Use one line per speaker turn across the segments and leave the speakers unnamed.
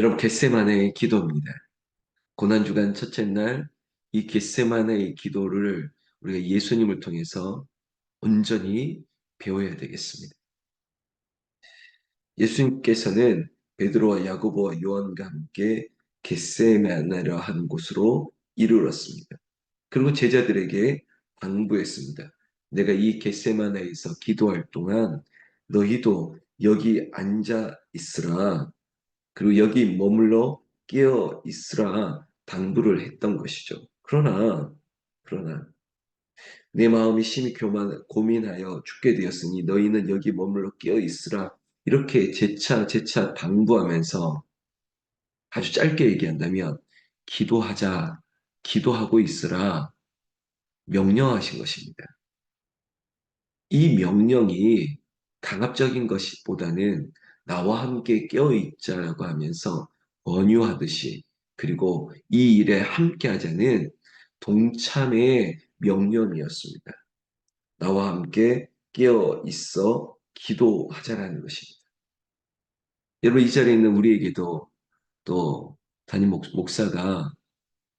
여러분, 겟세마네의 기도입니다. 고난 주간 첫째 날, 이 겟세마네의 기도를 우리가 예수님을 통해서 온전히 배워야 되겠습니다. 예수님께서는 베드로와 야고보와 요한과 함께 겟세마네라 하는 곳으로 이르렀습니다. 그리고 제자들에게 당부했습니다. 내가 이 겟세마네에서 기도할 동안 너희도 여기 앉아 있으라. 그리고 여기 머물러 깨어 있으라 당부를 했던 것이죠. 그러나 그러나 내 마음이 심히 교만, 고민하여 죽게 되었으니 너희는 여기 머물러 깨어 있으라 이렇게 재차 재차 당부하면서 아주 짧게 얘기한다면 기도하자, 기도하고 있으라 명령하신 것입니다. 이 명령이 강압적인 것보다는 나와 함께 깨어있자라고 하면서 권유하듯이 그리고 이 일에 함께 하자는 동참의 명령이었습니다. 나와 함께 깨어 있어 기도하자라는 것입니다. 여러분 이 자리에 있는 우리에게도 또 담임 목 사가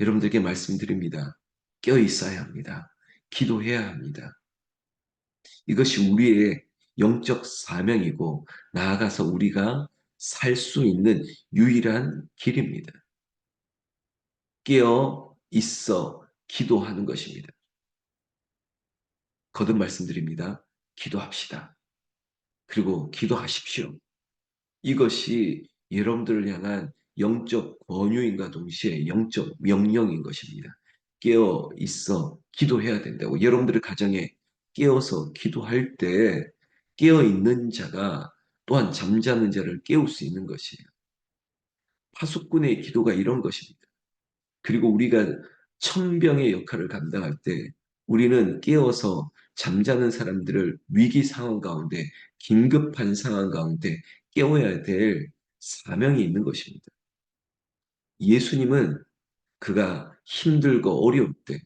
여러분들께 말씀드립니다. 깨어 있어야 합니다. 기도해야 합니다. 이것이 우리의 영적 사명이고 나아가서 우리가 살 수 있는 유일한 길입니다. 깨어 있어 기도하는 것입니다. 거듭 말씀드립니다. 기도합시다. 그리고 기도하십시오. 이것이 여러분들을 향한 영적 권유인과 동시에 영적 명령인 것입니다. 깨어 있어 기도해야 된다고. 여러분들의 가정에 깨어서 기도할 때 깨어 있는 자가 또한 잠자는 자를 깨울 수 있는 것이에요. 파수꾼의 기도가 이런 것입니다. 그리고 우리가 천병의 역할을 감당할 때 우리는 깨어서 잠자는 사람들을 위기 상황 가운데 긴급한 상황 가운데 깨워야 될 사명이 있는 것입니다. 예수님은 그가 힘들고 어려울 때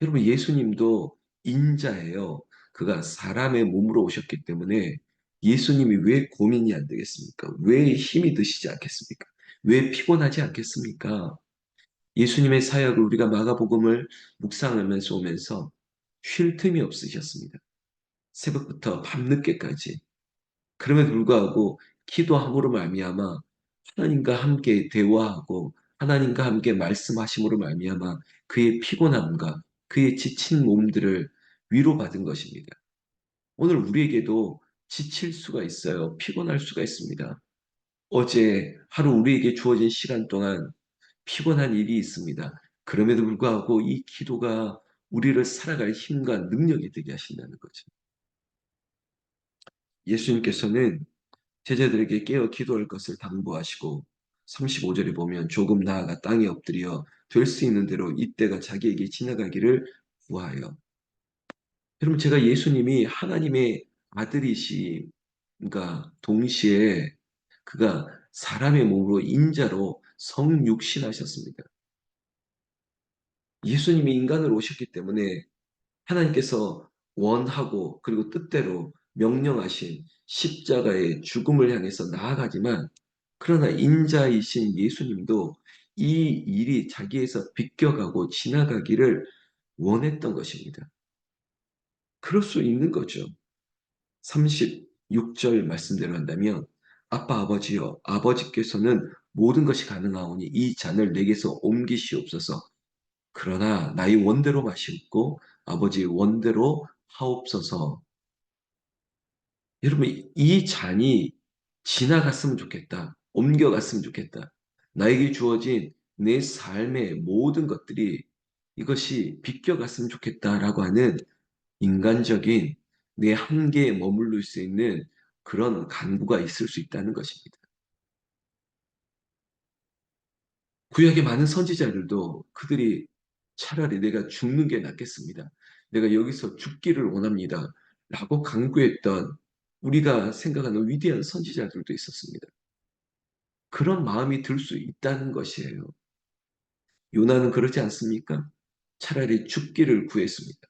여러분 예수님도 인자예요. 그가 사람의 몸으로 오셨기 때문에 예수님이 왜 고민이 안 되겠습니까? 왜 힘이 드시지 않겠습니까? 왜 피곤하지 않겠습니까? 예수님의 사역을 우리가 마가복음을 묵상하면서 오면서 쉴 틈이 없으셨습니다. 새벽부터 밤늦게까지. 그럼에도 불구하고 기도함으로 말미암아 하나님과 함께 대화하고 하나님과 함께 말씀하심으로 말미암아 그의 피곤함과 그의 지친 몸들을 위로받은 것입니다. 오늘 우리에게도 지칠 수가 있어요. 피곤할 수가 있습니다. 어제 하루 우리에게 주어진 시간 동안 피곤한 일이 있습니다. 그럼에도 불구하고 이 기도가 우리를 살아갈 힘과 능력이 되게 하신다는 거죠. 예수님께서는 제자들에게 깨어 기도할 것을 당부하시고 35절에 보면 조금 나아가 땅에 엎드려 될 수 있는 대로 이때가 자기에게 지나가기를 구하여 여러분 제가 예수님이 하나님의 아들이시가 동시에 그가 사람의 몸으로 인자로 성육신하셨습니다. 예수님이 인간으로 오셨기 때문에 하나님께서 원하고 그리고 뜻대로 명령하신 십자가의 죽음을 향해서 나아가지만 그러나 인자이신 예수님도 이 일이 자기에서 비껴가고 지나가기를 원했던 것입니다. 그럴 수 있는 거죠. 36절 말씀대로 한다면 아빠 아버지여 아버지께서는 모든 것이 가능하오니 이 잔을 내게서 옮기시옵소서. 그러나 나의 원대로 마시옵고 아버지의 원대로 하옵소서. 여러분 이 잔이 지나갔으면 좋겠다. 옮겨갔으면 좋겠다. 나에게 주어진 내 삶의 모든 것들이 이것이 비껴갔으면 좋겠다라고 하는 인간적인 내 한계에 머무를 수 있는 그런 간구가 있을 수 있다는 것입니다. 구약의 많은 선지자들도 그들이 차라리 내가 죽는 게 낫겠습니다. 내가 여기서 죽기를 원합니다. 라고 간구했던 우리가 생각하는 위대한 선지자들도 있었습니다. 그런 마음이 들 수 있다는 것이에요. 요나는 그렇지 않습니까? 차라리 죽기를 구했습니다.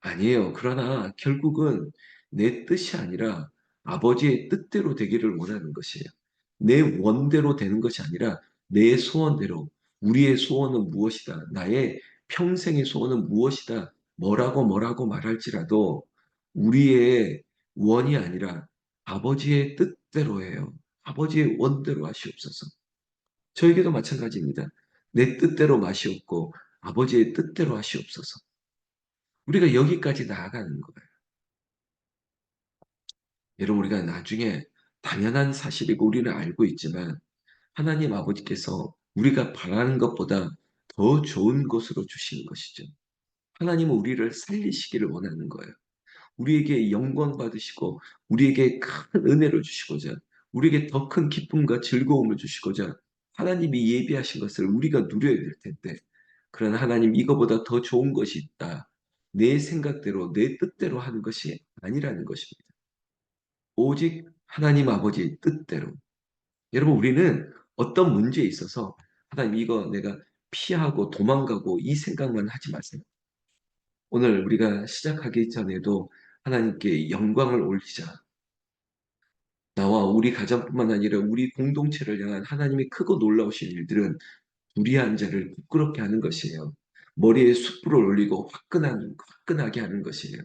아니에요. 그러나 결국은 내 뜻이 아니라 아버지의 뜻대로 되기를 원하는 것이에요. 내 원대로 되는 것이 아니라 내 소원대로 우리의 소원은 무엇이다. 나의 평생의 소원은 무엇이다. 뭐라고 뭐라고 말할지라도 우리의 원이 아니라 아버지의 뜻대로 해요. 아버지의 원대로 하시옵소서. 저에게도 마찬가지입니다. 내 뜻대로 마시옵고 아버지의 뜻대로 하시옵소서. 우리가 여기까지 나아가는 거예요. 여러분 우리가 나중에 당연한 사실이고 우리는 알고 있지만 하나님 아버지께서 우리가 바라는 것보다 더 좋은 것으로 주시는 것이죠. 하나님은 우리를 살리시기를 원하는 거예요. 우리에게 영광 받으시고 우리에게 큰 은혜를 주시고자 우리에게 더 큰 기쁨과 즐거움을 주시고자 하나님이 예비하신 것을 우리가 누려야 될 텐데 그러나 하나님 이거보다 더 좋은 것이 있다. 내 생각대로 내 뜻대로 하는 것이 아니라는 것입니다. 오직 하나님 아버지의 뜻대로. 여러분 우리는 어떤 문제에 있어서 하나님 이거 내가 피하고 도망가고 이 생각만 하지 마세요. 오늘 우리가 시작하기 전에도 하나님께 영광을 올리자. 나와 우리 가정뿐만 아니라 우리 공동체를 향한 하나님의 크고 놀라우신 일들은 불의한 자를 부끄럽게 하는 것이에요. 머리에 숯불을 올리고 화끈한, 화끈하게 하는 것이에요.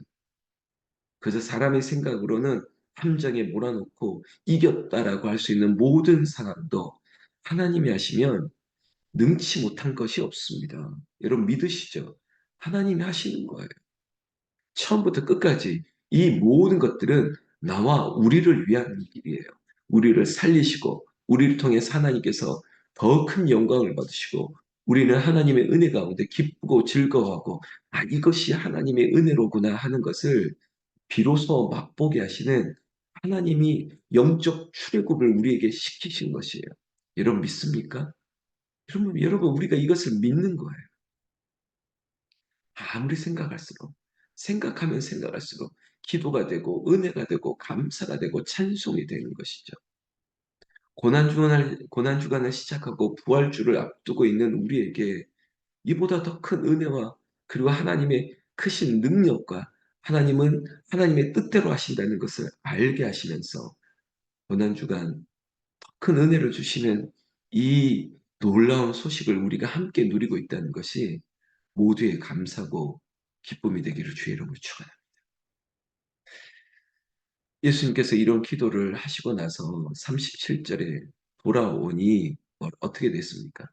그래서 사람의 생각으로는 함정에 몰아넣고 이겼다라고 할 수 있는 모든 상황도 하나님이 하시면 능치 못한 것이 없습니다. 여러분 믿으시죠? 하나님이 하시는 거예요. 처음부터 끝까지 이 모든 것들은 나와 우리를 위한 일이에요. 우리를 살리시고 우리를 통해 하나님께서 더 큰 영광을 받으시고 우리는 하나님의 은혜 가운데 기쁘고 즐거워하고 아 이것이 하나님의 은혜로구나 하는 것을 비로소 맛보게 하시는 하나님이 영적 출애굽을 우리에게 시키신 것이에요. 여러분 믿습니까? 여러분, 여러분 우리가 이것을 믿는 거예요. 아무리 생각할수록 생각하면 생각할수록 기도가 되고 은혜가 되고 감사가 되고 찬송이 되는 것이죠. 고난주간을, 고난주간을 시작하고 부활주를 앞두고 있는 우리에게 이보다 더 큰 은혜와 그리고 하나님의 크신 능력과 하나님은 하나님의 뜻대로 하신다는 것을 알게 하시면서 고난주간 더 큰 은혜를 주시는 이 놀라운 소식을 우리가 함께 누리고 있다는 것이 모두의 감사고 기쁨이 되기를 주의 이름으로 축원합니다. 예수님께서 이런 기도를 하시고 나서 37절에 돌아오니 어떻게 됐습니까?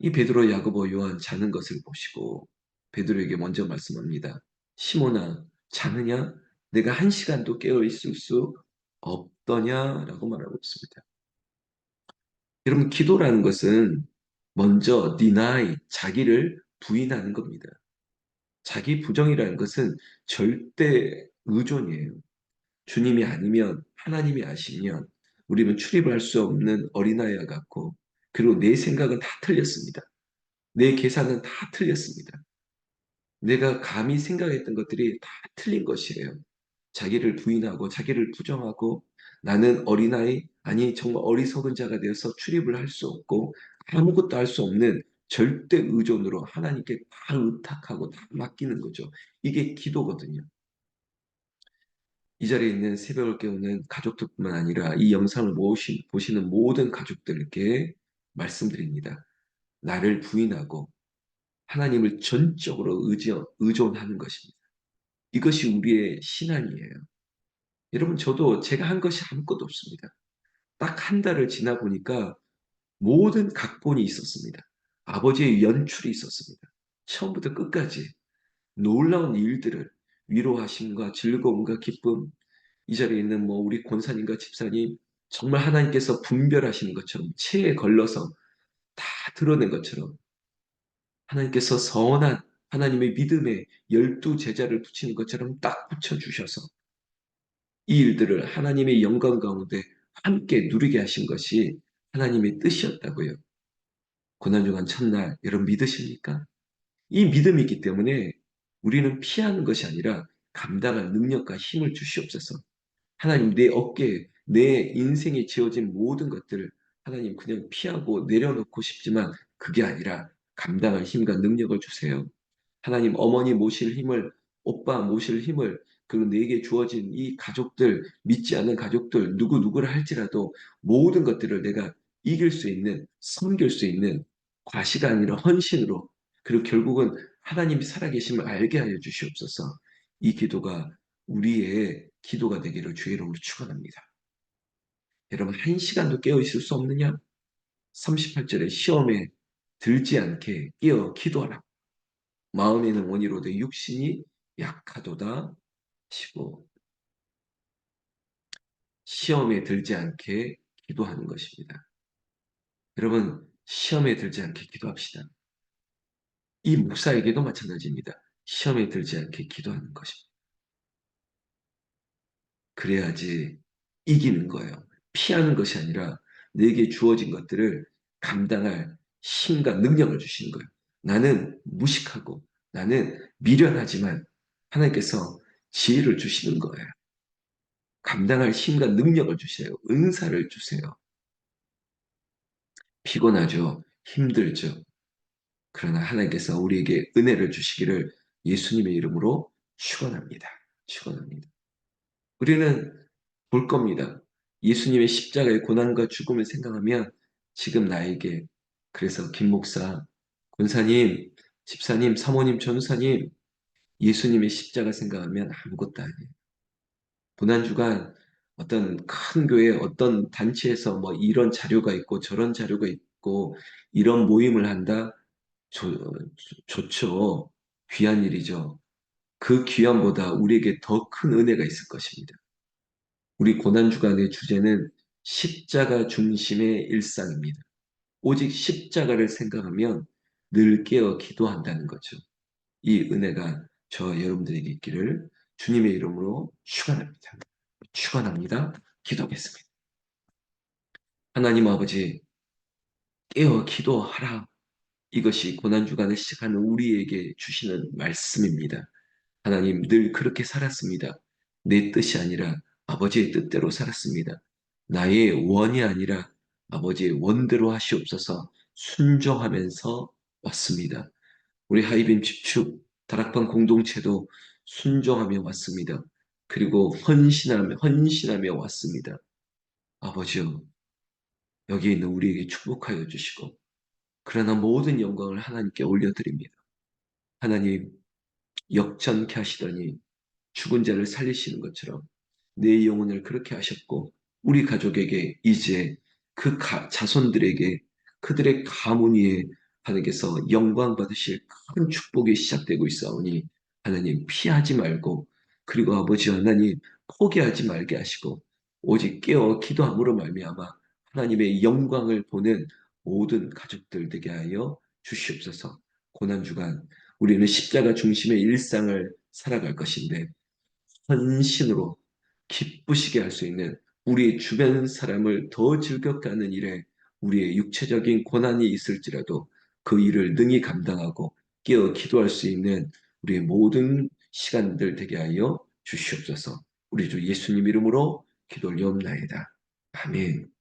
이 베드로, 야고보, 요한 자는 것을 보시고 베드로에게 먼저 말씀합니다. 시몬아 자느냐? 내가 한 시간도 깨어 있을 수 없더냐라고 말하고 있습니다. 여러분 기도라는 것은 먼저 deny 자기를 부인하는 겁니다. 자기 부정이라는 것은 절대 의존이에요. 주님이 아니면 하나님이 아시면 우리는 출입할 수 없는 어린아이와 같고 그리고 내 생각은 다 틀렸습니다. 내 계산은 다 틀렸습니다. 내가 감히 생각했던 것들이 다 틀린 것이에요. 자기를 부인하고 자기를 부정하고 나는 어린아이 아니 정말 어리석은 자가 되어서 출입을 할 수 없고 아무것도 할 수 없는 절대 의존으로 하나님께 다 의탁하고 다 맡기는 거죠. 이게 기도거든요. 이 자리에 있는 새벽을 깨우는 가족들뿐만 아니라 이 영상을 보시는 모든 가족들께 말씀드립니다. 나를 부인하고 하나님을 전적으로 의지어, 의존 하는 것입니다. 이것이 우리의 신앙이에요. 여러분 저도 제가 한 것이 아무것도 없습니다. 딱 한 달을 지나 보니까 모든 각본이 있었습니다. 아버지의 연출이 있었습니다. 처음부터 끝까지 놀라운 일들을 위로하심과 즐거움과 기쁨 이 자리에 있는 뭐 우리 권사님과 집사님 정말 하나님께서 분별하시는 것처럼 체에 걸러서 다 드러낸 것처럼 하나님께서 선한 하나님의 믿음에 열두 제자를 붙이는 것처럼 딱 붙여주셔서 이 일들을 하나님의 영광 가운데 함께 누리게 하신 것이 하나님의 뜻이었다고요. 고난중한 첫날 여러분 믿으십니까? 이 믿음이 있기 때문에 우리는 피하는 것이 아니라 감당할 능력과 힘을 주시옵소서. 하나님 내 어깨에 내 인생에 지어진 모든 것들을 하나님 그냥 피하고 내려놓고 싶지만 그게 아니라 감당할 힘과 능력을 주세요. 하나님 어머니 모실 힘을 오빠 모실 힘을 그리고 내게 주어진 이 가족들, 믿지 않는 가족들, 누구 누구를 할지라도 모든 것들을 내가 이길 수 있는, 섬길 수 있는 과시가 아니라 헌신으로 그리고 결국은 하나님이 살아계심을 알게 하여 주시옵소서 이 기도가 우리의 기도가 되기를 주의 이름으로 축원합니다. 여러분 한 시간도 깨어 있을 수 없느냐? 38절에 시험에 들지 않게 깨어 기도하라. 마음에는 원이로되 육신이 약하도다 하시고 시험에 들지 않게 기도하는 것입니다. 여러분 시험에 들지 않게 기도합시다. 이 목사에게도 마찬가지입니다. 시험에 들지 않게 기도하는 것입니다. 그래야지 이기는 거예요. 피하는 것이 아니라 내게 주어진 것들을 감당할 힘과 능력을 주시는 거예요. 나는 무식하고 나는 미련하지만 하나님께서 지혜를 주시는 거예요. 감당할 힘과 능력을 주세요. 은사를 주세요. 피곤하죠. 힘들죠. 그러나 하나님께서 우리에게 은혜를 주시기를 예수님의 이름으로 축원합니다. 축원합니다. 우리는 볼 겁니다. 예수님의 십자가의 고난과 죽음을 생각하면 지금 나에게 그래서 김 목사, 권사님, 집사님, 사모님, 전사님 예수님의 십자가 생각하면 아무것도 아니에요. 고난 주간 어떤 큰 교회 어떤 단체에서 뭐 이런 자료가 있고 저런 자료가 있고 이런 모임을 한다 좋, 좋죠. 귀한 일이죠. 그 귀함보다 우리에게 더 큰 은혜가 있을 것입니다. 우리 고난주간의 주제는 십자가 중심의 일상입니다. 오직 십자가를 생각하면 늘 깨어 기도한다는 거죠. 이 은혜가 저 여러분들에게 있기를 주님의 이름으로 축원합니다. 축원합니다. 기도하겠습니다. 하나님 아버지 깨어 기도하라. 이것이 고난주간을 시작하는 우리에게 주시는 말씀입니다. 하나님 늘 그렇게 살았습니다. 내 뜻이 아니라 아버지의 뜻대로 살았습니다. 나의 원이 아니라 아버지의 원대로 하시옵소서 순종하면서 왔습니다. 우리 하이빔 집축 다락방 공동체도 순종하며 왔습니다. 그리고 헌신하며 헌신하며 왔습니다. 아버지여 여기 있는 우리에게 축복하여 주시고 그러나 모든 영광을 하나님께 올려드립니다. 하나님 역전케 하시더니 죽은 자를 살리시는 것처럼 내 영혼을 그렇게 하셨고 우리 가족에게 이제 그 가, 자손들에게 그들의 가문 위에 하나님께서 영광 받으실 큰 축복이 시작되고 있사오니 하나님 피하지 말고 그리고 아버지 하나님 포기하지 말게 하시고 오직 깨어 기도함으로 말미암아 하나님의 영광을 보는 모든 가족들 되게 하여 주시옵소서. 고난 주간 우리는 십자가 중심의 일상을 살아갈 것인데 헌신으로 기쁘시게 할 수 있는 우리 주변 사람을 더 즐겁게 하는 일에 우리의 육체적인 고난이 있을지라도 그 일을 능히 감당하고 깨어 기도할 수 있는 우리의 모든 시간들 되게 하여 주시옵소서. 우리 주 예수님 이름으로 기도 올리옵나이다. 아멘.